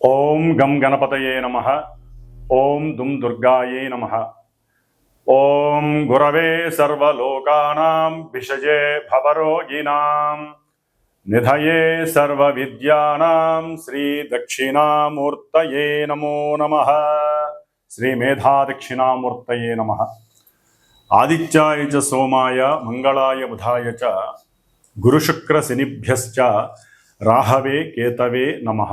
ఓం గం గణపతయే నమ ఓం దుం దుర్గాయే నమ ఓం గురవే సర్వలోకానాం విషజే భవరోగిణాం నిధయే సర్వవిద్యానాం శ్రీ దక్షిణామూర్తయే నమో నమ శ్రీ మేధాదక్షిణామూర్తయే నమ ఆదిత్యాయ చ సోమాయ మంగళాయ బుధాయ చ గురుశుక్రశనిభ్యశ్చ రాహవే కేతవే నమః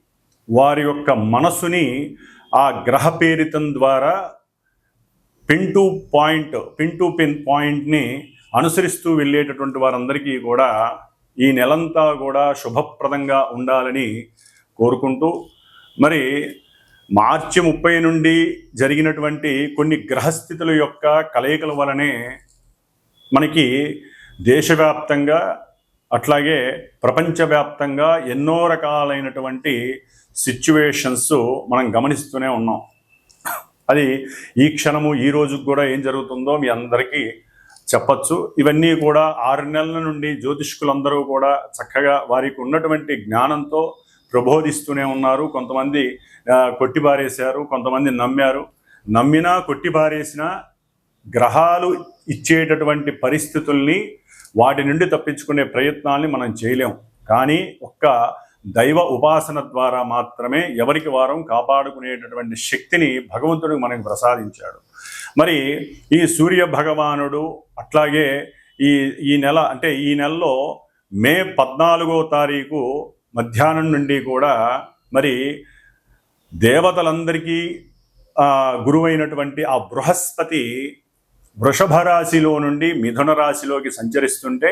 వారి యొక్క మనసుని ఆ గ్రహ పేరితం ద్వారా pin to point pin to pin పాయింట్ని అనుసరిస్తూ వెళ్ళేటటువంటి వారందరికీ కూడా ఈ నెలంతా కూడా శుభప్రదంగా ఉండాలని కోరుకుంటూ మరి మార్చి ముప్పై నుండి జరిగినటువంటి కొన్ని గ్రహస్థితుల యొక్క కలయికల వలనే మనకి దేశవ్యాప్తంగా అట్లాగే ప్రపంచవ్యాప్తంగా ఎన్నో రకాలైనటువంటి సిచ్యువేషన్స్ మనం గమనిస్తూనే ఉన్నాం. అది ఈ క్షణము ఈ రోజుకు కూడా ఏం జరుగుతుందో మీ అందరికీ చెప్పచ్చు. ఇవన్నీ కూడా ఆరు నెలల నుండి జ్యోతిష్కులందరూ కూడా చక్కగా వారికి ఉన్నటువంటి జ్ఞానంతో ప్రబోధిస్తూనే ఉన్నారు. కొంతమంది కొట్టిబారేశారు కొంతమంది నమ్మారు. నమ్మినా కొట్టిబారేసిన గ్రహాలు ఇచ్చేటటువంటి పరిస్థితుల్ని వాటి నుండి తప్పించుకునే ప్రయత్నాల్ని మనం చేయలేం. కానీ ఒక్క దైవ ఉపాసన ద్వారా మాత్రమే ఎవరికి వారం కాపాడుకునేటటువంటి శక్తిని భగవంతుడు మనకు ప్రసాదించాడు. మరి ఈ సూర్య భగవానుడు అట్లాగే ఈ ఈ నెల అంటే ఈ నెలలో మే పద్నాలుగో తారీఖు మధ్యాహ్నం నుండి కూడా మరి దేవతలందరికీ గురువైనటువంటి ఆ బృహస్పతి వృషభ రాశిలో నుండి మిథున రాశిలోకి సంచరిస్తుంటే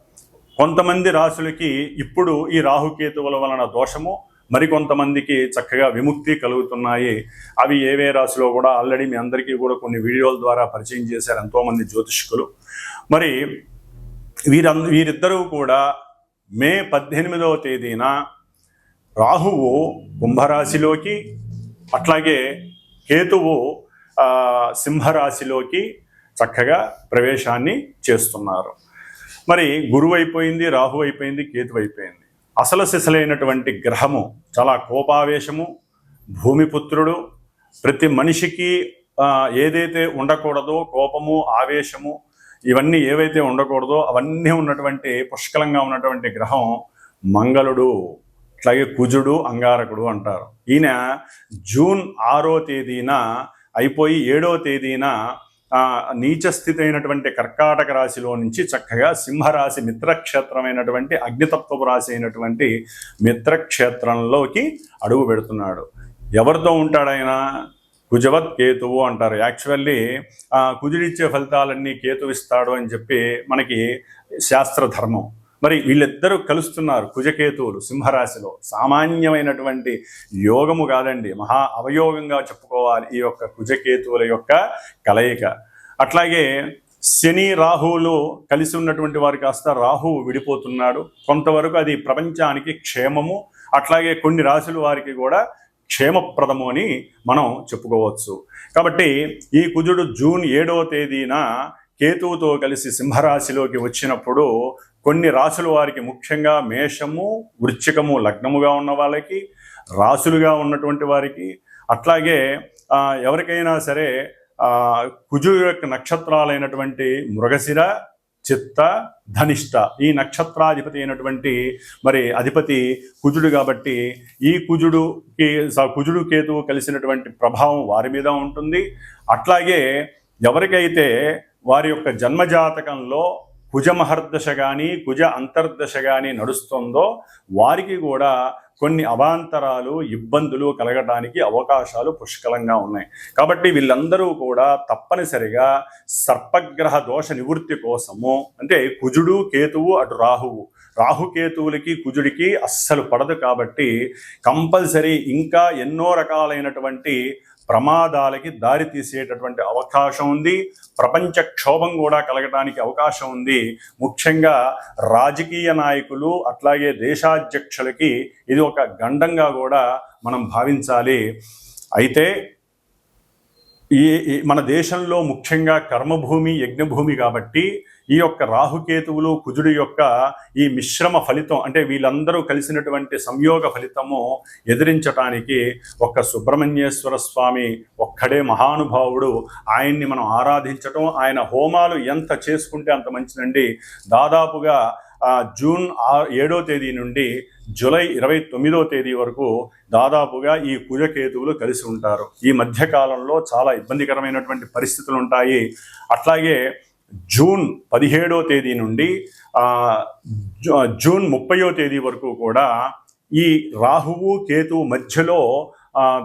కొంతమంది రాశులకి ఇప్పుడు ఈ రాహుకేతువుల వలన దోషము మరికొంతమందికి చక్కగా విముక్తి కలుగుతున్నాయి. అవి ఏవే రాశిలో కూడా ఆల్రెడీ మీ అందరికీ కూడా కొన్ని వీడియోల ద్వారా పరిచయం చేశారు ఎంతోమంది జ్యోతిష్కులు. మరి వీరంద వీరిద్దరూ కూడా మే పద్దెనిమిదవ తేదీన రాహువు కుంభరాశిలోకి అట్లాగే కేతువు సింహరాశిలోకి చక్కగా ప్రవేశాన్ని చేస్తున్నారు. మరి గురువు అయిపోయింది రాహు అయిపోయింది కేతు అయిపోయింది. అసలు సిసలైనటువంటి గ్రహము చాలా కోపావేశము భూమిపుత్రుడు ప్రతి మనిషికి ఏదైతే ఉండకూడదో కోపము ఆవేశము ఇవన్నీ ఏవైతే ఉండకూడదో అవన్నీ ఉన్నటువంటి పుష్కలంగా ఉన్నటువంటి గ్రహం మంగళుడు అట్లాగే కుజుడు అంగారకుడు అంటారు. ఈయన జూన్ ఆరో తేదీన అయిపోయి ఏడో తేదీన నీచ స్థితి అయినటువంటి కర్కాటక రాశిలో నుంచి చక్కగా సింహరాశి మిత్రక్షేత్రమైనటువంటి అగ్నితత్వపు రాశి అయినటువంటి మిత్రక్షేత్రంలోకి అడుగు పెడుతున్నాడు. ఎవరితో ఉంటాడైనా? కుజవత్ కేతువు అంటారు. యాక్చువల్లీ కుజుడిచ్చే ఫలితాలన్నీ కేతువిస్తాడు అని చెప్పి మనకి శాస్త్ర ధర్మం మరి వీళ్ళిద్దరూ కలుస్తున్నారు కుజకేతువులు సింహరాశిలో. సామాన్యమైనటువంటి యోగము కాదండి. మహా అవయోగంగా చెప్పుకోవాలి ఈ యొక్క కుజకేతువుల యొక్క కలయిక. అట్లాగే శని రాహువులు కలిసి ఉన్నటువంటి వారు కాస్త రాహువు విడిపోతున్నాడు. కొంతవరకు అది ప్రపంచానికి క్షేమము. అట్లాగే కొన్ని రాశుల వారికి కూడా క్షేమప్రదము అని మనం చెప్పుకోవచ్చు. కాబట్టి ఈ కుజుడు జూన్ ఏడవ తేదీన కేతువుతో కలిసి సింహరాశిలోకి వచ్చినప్పుడు కొన్ని రాశుల వారికి ముఖ్యంగా మేషము వృచ్చికము లగ్నముగా ఉన్న వాళ్ళకి రాశులుగా ఉన్నటువంటి వారికి అట్లాగే ఎవరికైనా సరే కుజు యొక్క నక్షత్రాలైనటువంటి మృగశిర చిత్త ధనిష్ట ఈ నక్షత్రాధిపతి అయినటువంటి మరి అధిపతి కుజుడు కాబట్టి ఈ కుజుడుకి కుజుడు కేతువు కలిసినటువంటి ప్రభావం వారి మీద ఉంటుంది. అట్లాగే ఎవరికైతే వారి యొక్క జన్మజాతకంలో కుజ మహర్దశ కానీ కుజ అంతర్దశ కానీ నడుస్తుందో వారికి కూడా కొన్ని అవాంతరాలు ఇబ్బందులు కలగడానికి అవకాశాలు పుష్కలంగా ఉన్నాయి. కాబట్టి వీళ్ళందరూ కూడా తప్పనిసరిగా సర్పగ్రహ దోష నివృత్తి కోసము అంటే కుజుడు కేతువు అటు రాహువు. రాహుకేతువులకి కుజుడికి అస్సలు పడదు కాబట్టి కంపల్సరీ ఇంకా ఎన్నో రకాలైనటువంటి ప్రమాదాలకి దారి తీసేటటువంటి అవకాశం ఉంది. ప్రపంచ క్షోభం కూడా కలగడానికి అవకాశం ఉంది. ముఖ్యంగా రాజకీయ నాయకులు అట్లాగే దేశాధ్యక్షులకి ఇది ఒక గండంగా కూడా మనం భావించాలి. అయితే ఈ ఈ మన దేశంలో ముఖ్యంగా కర్మభూమి యజ్ఞభూమి కాబట్టి ఈ యొక్క రాహుకేతువులు కుజుడి యొక్క ఈ మిశ్రమ ఫలితం అంటే వీళ్ళందరూ కలిసినటువంటి సంయోగ ఫలితము ఎదిరించటానికి ఒక్క సుబ్రహ్మణ్యేశ్వర స్వామి ఒక్కడే మహానుభావుడు. ఆయన్ని మనం ఆరాధించటం ఆయన హోమాలు ఎంత చేసుకుంటే అంత మంచిదండి. దాదాపుగా జూన్ ఆ- ఏడో తేదీ నుండి జూలై ఇరవై తొమ్మిదో తేదీ వరకు దాదాపుగా ఈ కుజకేతువులు కలిసి ఉంటారు. ఈ మధ్యకాలంలో చాలా ఇబ్బందికరమైనటువంటి పరిస్థితులు ఉంటాయి. అట్లాగే జూన్ పదిహేడో తేదీ నుండి జూ- జూన్ ముప్పయో తేదీ వరకు కూడా ఈ రాహువు కేతు మధ్యలో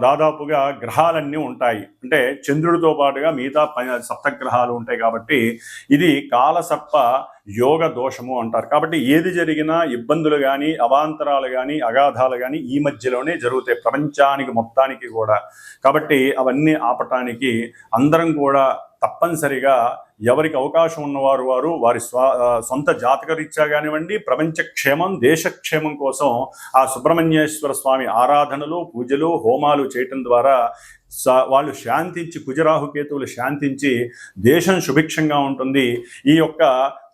దాదాపుగా గ్రహాలన్నీ ఉంటాయి. అంటే చంద్రుడితో పాటుగా మిగతా ప- సప్తగ్రహాలు ఉంటాయి కాబట్టి ఇది కాలసర్ప యోగ దోషము అంటారు. కాబట్టి ఏది జరిగినా ఇబ్బందులు కానీ అవాంతరాలు కానీ అగాధాలు కానీ ఈ మధ్యలోనే జరుగుతాయి. ప్రపంచానికి మొత్తానికి కూడా. కాబట్టి అవన్నీ ఆపటానికి అందరం కూడా తప్పనిసరిగా ఎవరికి అవకాశం ఉన్నవారు వారు వారి స్వ సొంత జాతకరీత్యా కానివ్వండి ప్రపంచ క్షేమం దేశక్షేమం కోసం ఆ సుబ్రహ్మణ్యేశ్వర స్వామి ఆరాధనలు పూజలు హోమాలు చేయటం ద్వారా స- వాళ్ళు శాంతించి కుజరాహుకేతువులు శాంతించి దేశం సుభిక్షంగా ఉంటుంది. ఈ యొక్క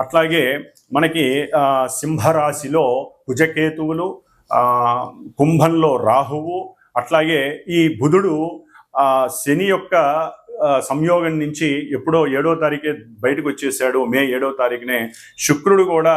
అట్లాగే మనకి సింహరాశిలో కుజకేతువులు కుంభంలో రాహువు అట్లాగే ఈ బుధుడు శని యొక్క సంయోగం నుంచి ఎప్పుడో ఏడో తారీఖే బయటకు వచ్చేసాడు. మే ఏడో తారీఖునే శుక్రుడు కూడా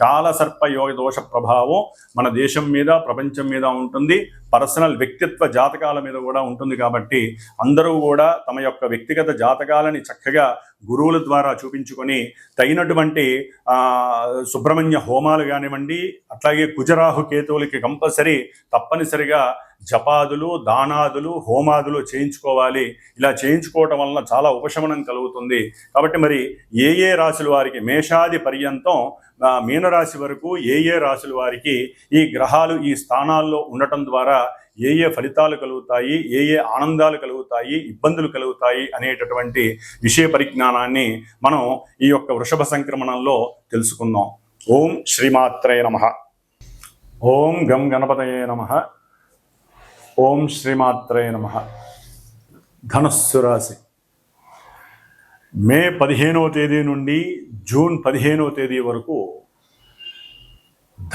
కాలసర్ప యోగ దోష ప్రభావం మన దేశం మీద ప్రపంచం మీద ఉంటుంది. పర్సనల్ వ్యక్తిత్వ జాతకాల మీద కూడా ఉంటుంది కాబట్టి అందరూ కూడా తమ యొక్క వ్యక్తిగత జాతకాలని చక్కగా గురువుల ద్వారా చూపించుకొని తగినటువంటి సుబ్రహ్మణ్య హోమాలు కానివ్వండి అట్లాగే కుజరాహు కేతువులకి కంపల్సరీ తప్పనిసరిగా జపాదులు దానాదులు హోమాదులు చేయించుకోవాలి. ఇలా చేయించుకోవటం వలన చాలా ఉపశమనం కలుగుతుంది. కాబట్టి మరి ఏ ఏ రాశుల వారికి మేషాది పర్యంతం మీనరాశి వరకు ఏ ఏ రాశుల వారికి ఈ గ్రహాలు ఈ స్థానాల్లో ఉండటం ద్వారా ఏ ఏ ఫలితాలు కలుగుతాయి ఏ ఏ ఆనందాలు కలుగుతాయి ఇబ్బందులు కలుగుతాయి అనేటటువంటి విషయ పరిజ్ఞానాన్ని మనం ఈ యొక్క వృషభ సంక్రమణంలో తెలుసుకుందాం. ఓం శ్రీమాత్రయ నమ. ఓం గం గణపతయే నమ. ఓం శ్రీమాత్రయ నమ. ధనుస్సు రాశి. మే పదిహేనవ తేదీ నుండి జూన్ పదిహేనవ తేదీ వరకు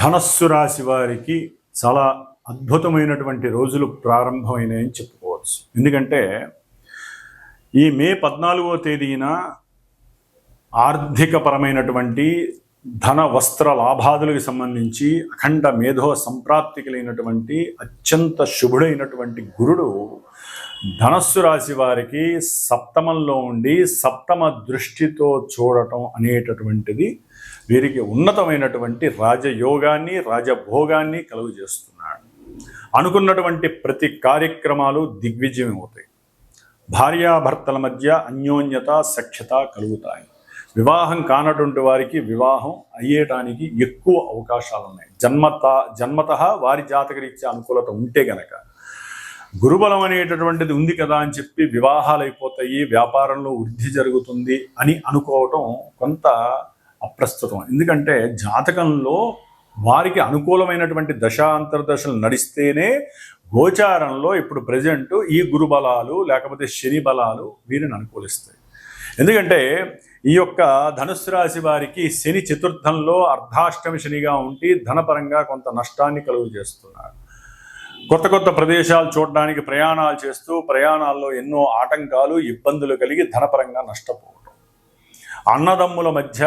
ధనస్సు రాశి వారికి చాలా అద్భుతమైనటువంటి రోజులు ప్రారంభమైనాయని చెప్పుకోవచ్చు. ఎందుకంటే ఈ మే పద్నాలుగో తేదీన ఆర్థికపరమైనటువంటి ధన వస్త్ర లాభాదులకు సంబంధించి అఖండ మేధో సంప్రాప్తికలైనటువంటి అత్యంత శుభుడైనటువంటి గురుడు ధనస్సు రాశి వారికి సప్తమంలో ఉండి సప్తమ దృష్టితో చూడటం అనేటటువంటిది వీరికి ఉన్నతమైనటువంటి రాజయోగాన్ని రాజభోగాన్ని కలుగు చేస్తున్నాడు. అనుకున్నటువంటి ప్రతి కార్యక్రమాలు దిగ్విజయం అవుతాయి. భార్యాభర్తల మధ్య అన్యోన్యత సఖ్యత కలుగుతాయి. వివాహం కానటువంటి వారికి వివాహం అయ్యేటానికి ఎక్కువ అవకాశాలు ఉన్నాయి జన్మత జన్మత వారి జాతకరీత్యా అనుకూలత ఉంటే గనక గురుబలం అనేటటువంటిది ఉంది కదా అని చెప్పి వివాహాలు అయిపోతాయి వ్యాపారంలో వృద్ధి జరుగుతుంది అని అనుకోవటం కొంత అప్రస్తుతం. ఎందుకంటే జాతకంలో వారికి అనుకూలమైనటువంటి దశ అంతర్దశలు నడిస్తేనే గోచారంలో ఇప్పుడు ప్రజెంట్ ఈ గురు బలాలు లేకపోతే శని బలాలు వీరిని అనుకూలిస్తాయి. ఎందుకంటే ఈ యొక్క ధనుసు రాశి వారికి శని చతుర్థంలో అర్ధాష్టమి శనిగా ఉండి ధనపరంగా కొంత నష్టాన్ని కలుగు చేస్తున్నారు. కొత్త కొత్త ప్రదేశాలు చూడడానికి ప్రయాణాలు చేస్తూ ప్రయాణాల్లో ఎన్నో ఆటంకాలు ఇబ్బందులు కలిగి ధనపరంగా నష్టపోవడం అన్నదమ్ముల మధ్య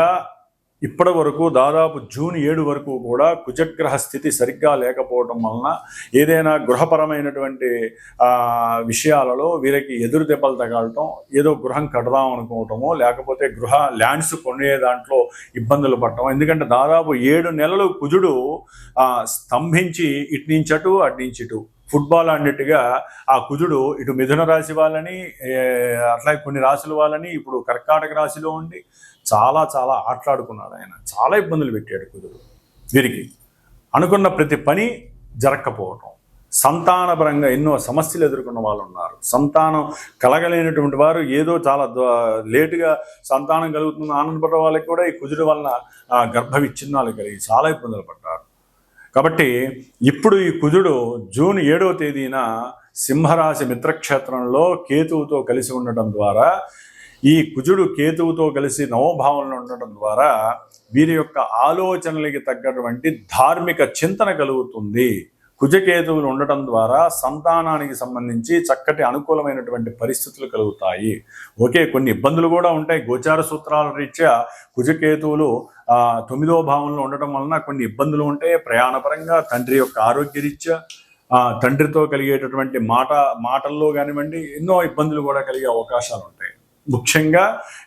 ఇప్పటి వరకు దాదాపు జూన్ ఏడు వరకు కూడా కుజగ్రహ స్థితి సరిగ్గా లేకపోవడం వలన ఏదైనా గృహపరమైనటువంటి విషయాలలో వీరికి ఎదురు దెబ్బలు తగలటం ఏదో గృహం కడదాం అనుకోవటమో లేకపోతే గృహ ల్యాండ్స్ కొనే దాంట్లో ఇబ్బందులు పడటం ఎందుకంటే దాదాపు ఏడు నెలలు కుజుడు స్తంభించి ఇటు నుంచి అటు అటు నుంచి ఇటు. ఫుట్బాల్ అన్నట్టుగా ఆ కుజుడు ఇటు మిథున రాశి వాళ్ళని అట్లా కొన్ని రాశుల వాళ్ళని ఇప్పుడు కర్కాటక రాశిలో ఉండి చాలా చాలా ఆటలాడుకున్నాడు ఆయన. చాలా ఇబ్బందులు పెట్టాడు కుదురు. వీరికి అనుకున్న ప్రతి పని జరగకపోవటం సంతానపరంగా ఎన్నో సమస్యలు ఎదుర్కొన్న వాళ్ళు ఉన్నారు సంతానం కలగలేనటువంటి వారు ఏదో చాలా లేటుగా సంతానం కలుగుతుంది ఆనందపడ్డ వాళ్ళకి కూడా ఈ కుజుడు వలన గర్భ విచ్ఛిన్నాలు కలిగి చాలా ఇబ్బందులు పడ్డారు. కాబట్టి ఇప్పుడు ఈ కుజుడు జూన్ ఏడవ తేదీన సింహరాశి మిత్రక్షేత్రంలో కేతువుతో కలిసి ఉండటం ద్వారా ఈ కుజుడు కేతువుతో కలిసి నవభావంలో ఉండటం ద్వారా వీరి యొక్క ఆలోచనలకి తగ్గటువంటి ధార్మిక చింతన కలుగుతుంది. కుజకేతువులు ఉండటం ద్వారా సంతానానికి సంబంధించి చక్కటి అనుకూలమైనటువంటి పరిస్థితులు కలుగుతాయి. ఓకే కొన్ని ఇబ్బందులు కూడా ఉంటాయి. గోచార సూత్రాల రీత్యా కుజకేతువులు తొమ్మిదో భావంలో ఉండటం వలన కొన్ని ఇబ్బందులు ఉంటాయి. ప్రయాణపరంగా తండ్రి యొక్క ఆరోగ్య రీత్యా తండ్రితో కలిగేటటువంటి మాట మాటల్లో కానివ్వండి ఎన్నో ఇబ్బందులు కూడా కలిగే అవకాశాలు ఉంటాయి. ముఖ్యంగా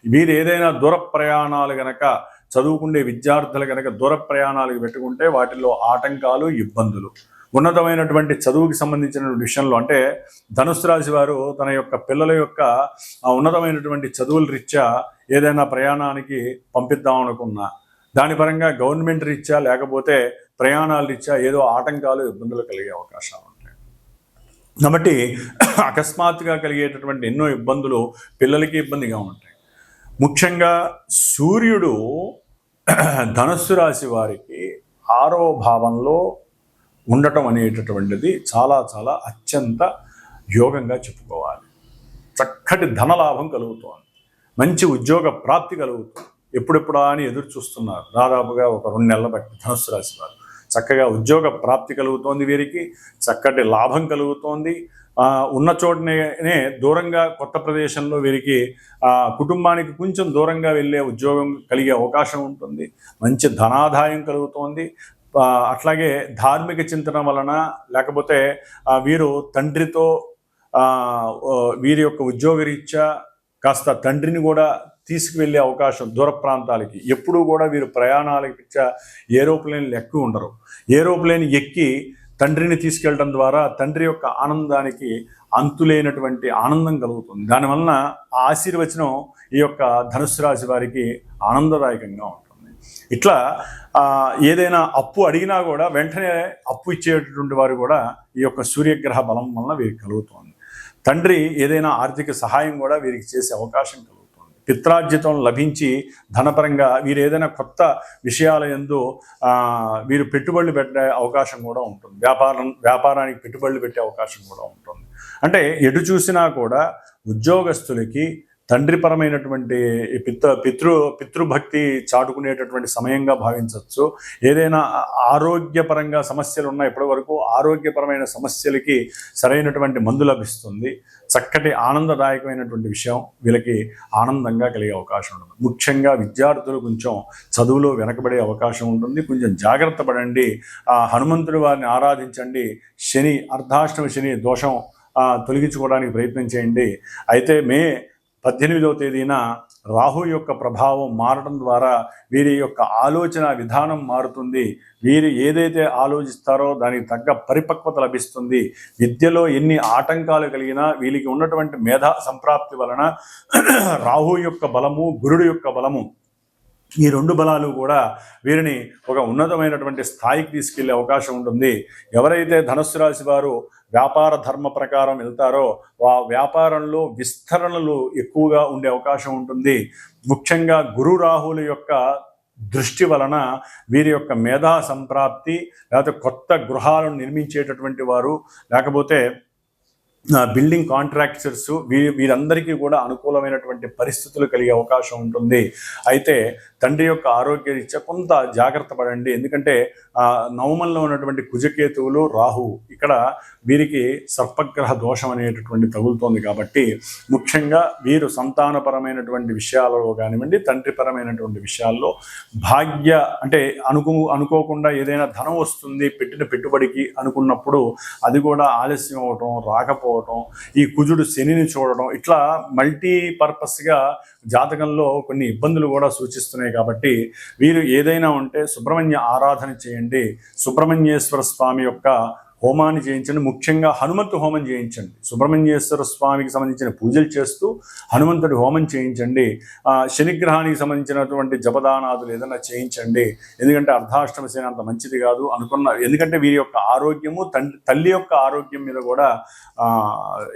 వీరు ఏదైనా దూర ప్రయాణాలు గనక చదువుకునే విద్యార్థులు గనక దూర ప్రయాణాలకు పెట్టుకుంటే వాటిల్లో ఆటంకాలు ఇబ్బందులు. ఉన్నతమైనటువంటి చదువుకి సంబంధించిన విషయంలో అంటే ధనుసు రాశి వారు తన యొక్క పిల్లల యొక్క ఉన్నతమైనటువంటి చదువుల రీత్యా ఏదైనా ప్రయాణానికి పంపిద్దాం అనుకున్నా దాని పరంగా గవర్నమెంట్ రీత్యా లేకపోతే ప్రయాణాల రీత్యా ఏదో ఆటంకాలు ఇబ్బందులు కలిగే అవకాశాలు కాబట్టి అకస్మాత్తుగా కలిగేటటువంటి ఎన్నో ఇబ్బందులు పిల్లలకి ఇబ్బందిగా ఉంటాయి. ముఖ్యంగా సూర్యుడు ధనస్సు రాశి వారికి ఆరో భావంలో ఉండటం అనేటటువంటిది చాలా చాలా అత్యంత యోగంగా చెప్పుకోవాలి. చక్కటి ధనలాభం కలుగుతోంది. మంచి ఉద్యోగ ప్రాప్తి కలుగుతుంది. ఎప్పుడెప్పుడా అని ఎదురు చూస్తున్నారు దాదాపుగా ఒక రెండు నెలల బట్టి ధనుస్సు రాశి వారు. చక్కగా ఉద్యోగ ప్రాప్తి కలుగుతోంది వీరికి చక్కటి లాభం కలుగుతోంది. ఉన్న చోటనే దూరంగా కొత్త ప్రదేశంలో వీరికి కుటుంబానికి కొంచెం దూరంగా వెళ్ళే ఉద్యోగం కలిగే అవకాశం ఉంటుంది. మంచి ధనాదాయం కలుగుతోంది. అట్లాగే ధార్మిక చింతన వలన లేకపోతే వీరు తండ్రితో వీరి యొక్క ఉద్యోగరీత్యా కాస్త తండ్రిని కూడా తీసుకువెళ్ళే అవకాశం దూర ప్రాంతాలకి. ఎప్పుడూ కూడా వీరు ప్రయాణాలకి ఏరోప్లేన్లు ఎక్కువ ఉండరు. ఏరోప్లేన్ ఎక్కి తండ్రిని తీసుకెళ్ళడం ద్వారా తండ్రి యొక్క ఆనందానికి అంతులేనటువంటి ఆనందం కలుగుతుంది. దానివలన ఆశీర్వచనం ఈ యొక్క ధనుసు రాశి వారికి ఆనందదాయకంగా ఉంటుంది. ఇట్లా ఏదైనా అప్పు అడిగినా కూడా వెంటనే అప్పు ఇచ్చేటటువంటి వారు కూడా ఈ యొక్క సూర్యగ్రహ బలం వలన వీరికి కలుగుతుంది. తండ్రి ఏదైనా ఆర్థిక సహాయం కూడా వీరికి చేసే అవకాశం కలుగుతుంది. పిత్రార్జితం లభించి ధనపరంగా వీరు ఏదైనా కొత్త విషయాల ఎందు వీరు పెట్టుబడులు పెట్టే అవకాశం కూడా ఉంటుంది. వ్యాపారం వ్యాపారానికి పెట్టుబడులు పెట్టే అవకాశం కూడా ఉంటుంది. అంటే ఎటు చూసినా కూడా ఉద్యోగస్తులకి తండ్రిపరమైనటువంటి పిత్త పితృ పితృభక్తి చాటుకునేటటువంటి సమయంగా భావించవచ్చు. ఏదైనా ఆరోగ్యపరంగా సమస్యలు ఉన్న ఇప్పటి వరకు ఆరోగ్యపరమైన సమస్యలకి సరైనటువంటి మందు లభిస్తుంది. చక్కటి ఆనందదాయకమైనటువంటి విషయం. వీళ్ళకి ఆనందంగా కలిగే అవకాశం ఉంటుంది. ముఖ్యంగా విద్యార్థులు కొంచెం చదువులో వెనకబడే అవకాశం ఉంటుంది. కొంచెం జాగ్రత్త పడండి. హనుమంతుడి వారిని ఆరాధించండి. శని అర్ధాష్టమి శని దోషం తొలగించుకోవడానికి ప్రయత్నం చేయండి. అయితే మే పద్దెనిమిదవ తేదీన రాహు యొక్క ప్రభావం మారడం ద్వారా వీరి యొక్క ఆలోచన విధానం మారుతుంది. వీరు ఏదైతే ఆలోచిస్తారో దానికి తగ్గ పరిపక్వత లభిస్తుంది. విద్యలో ఎన్ని ఆటంకాలు కలిగినా వీరికి ఉన్నటువంటి మేధా సంప్రాప్తి వలన రాహు యొక్క బలము గురుడు యొక్క బలము ఈ రెండు బలాలు కూడా వీరిని ఒక ఉన్నతమైనటువంటి స్థాయికి తీసుకెళ్ళే అవకాశం ఉంటుంది. ఎవరైతే ధనుస్సు రాశి వారు వ్యాపార ధర్మ ప్రకారం వెళ్తారో ఆ వ్యాపారంలో విస్తరణలు ఎక్కువగా ఉండే అవకాశం ఉంటుంది. ముఖ్యంగా గురు రాహుల యొక్క దృష్టి వలన వీరి యొక్క మేధా సంప్రాప్తి లేకపోతే కొత్త గృహాలను నిర్మించేటటువంటి వారు లేకపోతే బిల్డింగ్ కాంట్రాక్టర్స్ వీ వీరందరికీ కూడా అనుకూలమైనటువంటి పరిస్థితులు కలిగే అవకాశం ఉంటుంది. అయితే తండ్రి యొక్క ఆరోగ్య రీత్యా కొంత జాగ్రత్త పడండి. ఎందుకంటే నవమంలో ఉన్నటువంటి కుజకేతువులు రాహు ఇక్కడ వీరికి సర్పగ్రహ దోషం అనేటటువంటి తగులుతోంది కాబట్టి ముఖ్యంగా వీరు సంతానపరమైనటువంటి విషయాలలో కానివ్వండి తండ్రిపరమైనటువంటి విషయాల్లో భాగ్య అంటే అనుకు అనుకోకుండా ఏదైనా ధనం వస్తుంది పెట్టిన పెట్టుబడికి అనుకున్నప్పుడు అది కూడా ఆలస్యం అవటం రాకపోవటం ఈ కుజుడు శనిని చూడడం ఇట్లా మల్టీ పర్పస్గా జాతకంలో కొన్ని ఇబ్బందులు కూడా సూచిస్తున్నాయి కాబట్టి వీరు ఏదైనా ఉంటే సుబ్రహ్మణ్య ఆరాధన చేయండి. సుబ్రహ్మణ్యేశ్వర స్వామి యొక్క హోమాన్ని చేయించండి ముఖ్యంగా హనుమంతు హోమం చేయించండి సుబ్రహ్మణ్యేశ్వర స్వామికి సంబంధించిన పూజలు చేస్తూ హనుమంతుడి హోమం చేయించండి. శనిగ్రహానికి సంబంధించినటువంటి జపదానాదులు ఏదైనా చేయించండి. ఎందుకంటే అర్ధాష్టమ సేన అంత మంచిది కాదు అనుకున్న ఎందుకంటే వీరి యొక్క ఆరోగ్యము తల్లి యొక్క ఆరోగ్యం మీద కూడా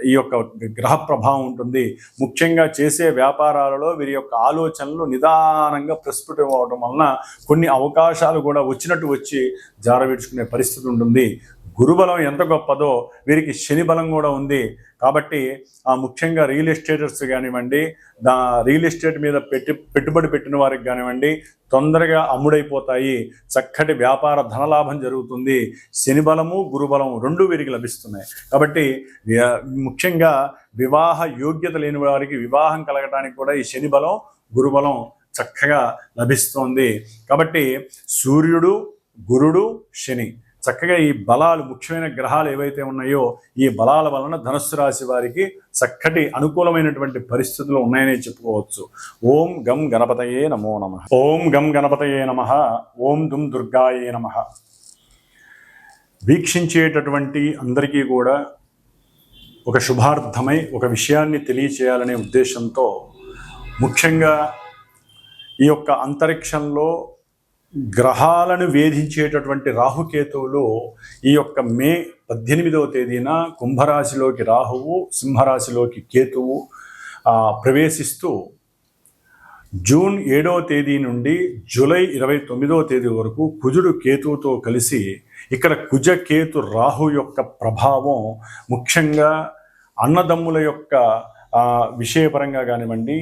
ఈ యొక్క గ్రహ ప్రభావం ఉంటుంది. ముఖ్యంగా చేసే వ్యాపారాలలో వీరి యొక్క ఆలోచనలు నిదానంగా ప్రస్ఫుటం అవడం వలన కొన్ని అవకాశాలు కూడా వచ్చినట్టు వచ్చి జారవిడ్చుకునే పరిస్థితి ఉంటుంది. గురుబలం ఎంత గొప్పదో వీరికి శని బలం కూడా ఉంది. కాబట్టి ఆ ముఖ్యంగా రియల్ ఎస్టేటర్స్ కానివ్వండి దా రియల్ ఎస్టేట్ మీద పెట్టి పెట్టుబడి పెట్టిన వారికి కానివ్వండి తొందరగా అమ్ముడైపోతాయి. చక్కటి వ్యాపార ధనలాభం జరుగుతుంది. శని బలము గురుబలము రెండు వీరికి లభిస్తున్నాయి. కాబట్టి ముఖ్యంగా వివాహ యోగ్యత లేని వారికి వివాహం కలగడానికి కూడా ఈ శని బలం గురుబలం చక్కగా లభిస్తోంది. కాబట్టి సూర్యుడు గురుడు శని చక్కగా ఈ బలాలు ముఖ్యమైన గ్రహాలు ఏవైతే ఉన్నాయో ఈ బలాల వలన ధనుస్సు రాశి వారికి చక్కటి అనుకూలమైనటువంటి పరిస్థితులు ఉన్నాయని చెప్పుకోవచ్చు. ఓం గం గణపతయే నమో నమ. ఓం గం గణపతయే నమ. ఓం దుమ్ దుర్గాయే నమ. వీక్షించేటటువంటి అందరికీ కూడా ఒక శుభార్థమై ఒక విషయాన్ని తెలియచేయాలనే ఉద్దేశంతో ముఖ్యంగా ఈ యొక్క అంతరిక్షంలో గ్రహాలను వేధించేటటువంటి రాహుకేతువులు ఈ యొక్క మే పద్దెనిమిదవ తేదీన కుంభరాశిలోకి రాహువు సింహరాశిలోకి కేతువు ప్రవేశిస్తూ జూన్ ఏడవ తేదీ నుండి జూలై ఇరవై తొమ్మిదవ తేదీ వరకు కుజుడు కేతువుతో కలిసి ఇక్కడ కుజ కేతు రాహు యొక్క ప్రభావం ముఖ్యంగా అన్నదమ్ముల యొక్క విషయపరంగా కానివ్వండి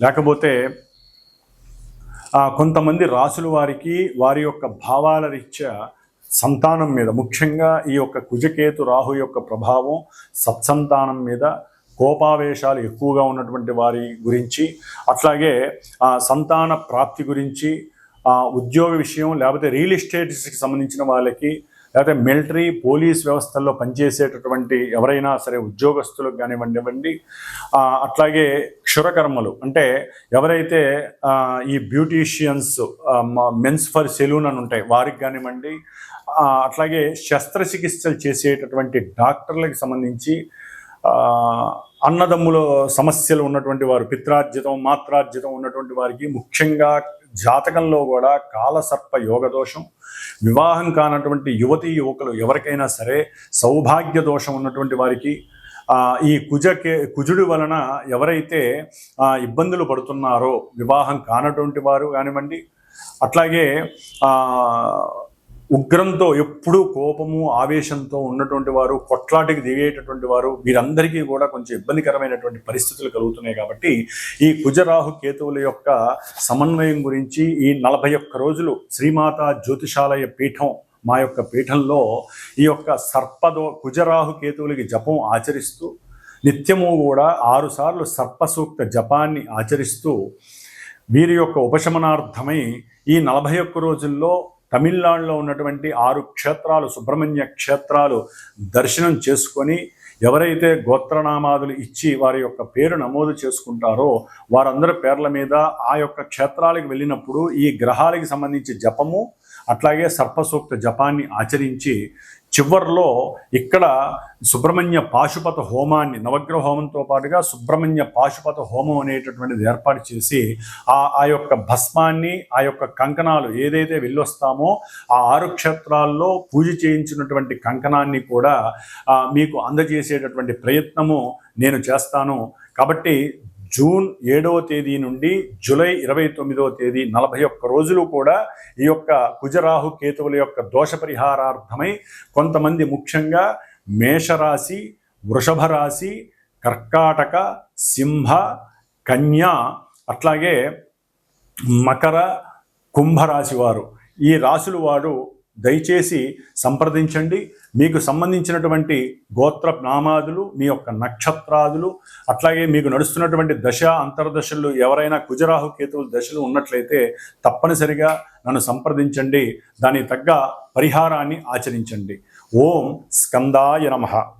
లేకపోతే కొంతమంది రాసుల వారికి వారి యొక్క భావాల రీత్యా సంతానం మీద ముఖ్యంగా ఈ యొక్క కుజకేతు రాహు యొక్క ప్రభావం సత్సంతానం మీద కోపావేశాలు ఎక్కువగా ఉన్నటువంటి వారి గురించి అట్లాగే ఆ, సంతాన ప్రాప్తి గురించి ఉద్యోగ విషయం లేకపోతే రియల్ ఎస్టేట్స్కి సంబంధించిన వాళ్ళకి లేకపోతే మిలిటరీ పోలీస్ వ్యవస్థల్లో పనిచేసేటటువంటి ఎవరైనా సరే ఉద్యోగస్తులకు కానివ్వండి అట్లాగే క్షురకర్మలు. అంటే ఎవరైతే ఈ బ్యూటీషియన్స్ మెన్స్ ఫర్ సెలూన్ అని ఉంటాయి వారికి కానివ్వండి అట్లాగే శస్త్రచికిత్సలు చేసేటటువంటి డాక్టర్లకు సంబంధించి అన్నదమ్ములు అన్నదమ్ముల సమస్యలు ఉన్నటువంటి వారు పిత్రార్జితం మాత్రార్జితం ఉన్నటువంటి వారికి ముఖ్యంగా జాతకంలో కూడా కాలసర్ప యోగ దోషం వివాహం కానటువంటి యువతీ యువకులు ఎవరికైనా సరే సౌభాగ్య దోషం ఉన్నటువంటి వారికి ఈ కుజ కుజుడి వలన ఎవరైతే ఇబ్బందులు పడుతున్నారో వివాహం కానటువంటి వారు కానివ్వండి అట్లాగే ఉగ్రంతో ఎప్పుడూ కోపము ఆవేశంతో ఉన్నటువంటి వారు కొట్లాటికి దిగేటటువంటి వారు వీరందరికీ కూడా కొంచెం ఇబ్బందికరమైనటువంటి పరిస్థితులు కలుగుతున్నాయి కాబట్టి ఈ కుజరాహు కేతువుల యొక్క సమన్వయం గురించి ఈ నలభై ఒక్క రోజులు శ్రీమాత జ్యోతిషాలయ పీఠం మా యొక్క పీఠంలో ఈ యొక్క సర్పదో కుజరాహు కేతువులకి జపం ఆచరిస్తూ నిత్యము కూడా ఆరుసార్లు సర్పసూక్త జపాన్ని ఆచరిస్తూ వీరి యొక్క ఉపశమనార్థమై ఈ నలభై ఒక్క రోజుల్లో తమిళనాడులో ఉన్నటువంటి ఆరు క్షేత్రాలు సుబ్రహ్మణ్య క్షేత్రాలు దర్శనం చేసుకొని ఎవరైతే గోత్రనామాదులు ఇచ్చి వారి యొక్క పేరు నమోదు చేసుకుంటారో వారందరి పేర్ల మీద ఆ యొక్క క్షేత్రాలకు వెళ్ళినప్పుడు ఈ గ్రహాలకి సంబంధించి జపము అట్లాగే సర్పసూక్త జపాన్ని ఆచరించి చివర్లో ఇక్కడ సుబ్రహ్మణ్య పాశుపత హోమాన్ని నవగ్రహ హోమంతో పాటుగా సుబ్రహ్మణ్య పాశుపత హోమం అనేటటువంటిది ఏర్పాటు చేసి ఆ ఆ యొక్క భస్మాన్ని ఆ యొక్క కంకణాలు ఏదైతే వెళ్ళొస్తామో ఆ ఆరు క్షేత్రాల్లో పూజ చేయించినటువంటి కంకణాన్ని కూడా మీకు అందజేసేటటువంటి ప్రయత్నము నేను చేస్తాను. కాబట్టి జూన్ ఏడవ తేదీ నుండి జూలై ఇరవై తొమ్మిదవ తేదీ నలభై ఒక్క రోజులు కూడా ఈ యొక్క కుజరాహు కేతువుల యొక్క దోష పరిహారార్థమై కొంతమంది ముఖ్యంగా మేషరాశి వృషభ రాశి కర్కాటక సింహ కన్య అట్లాగే మకర కుంభరాశి వారు. ఈ రాశులు వారు దయచేసి సంప్రదించండి. మీకు సంబంధించినటువంటి గోత్ర నామాదులు మీ యొక్క నక్షత్రాదులు అట్లాగే మీకు నడుస్తున్నటువంటి దశ అంతర్దశలు ఎవరైనా కుజరాహు కేతువుల దశలు ఉన్నట్లయితే తప్పనిసరిగా నన్ను సంప్రదించండి. దానికి తగ్గ పరిహారాన్ని ఆచరించండి. ఓం స్కందాయ నమః.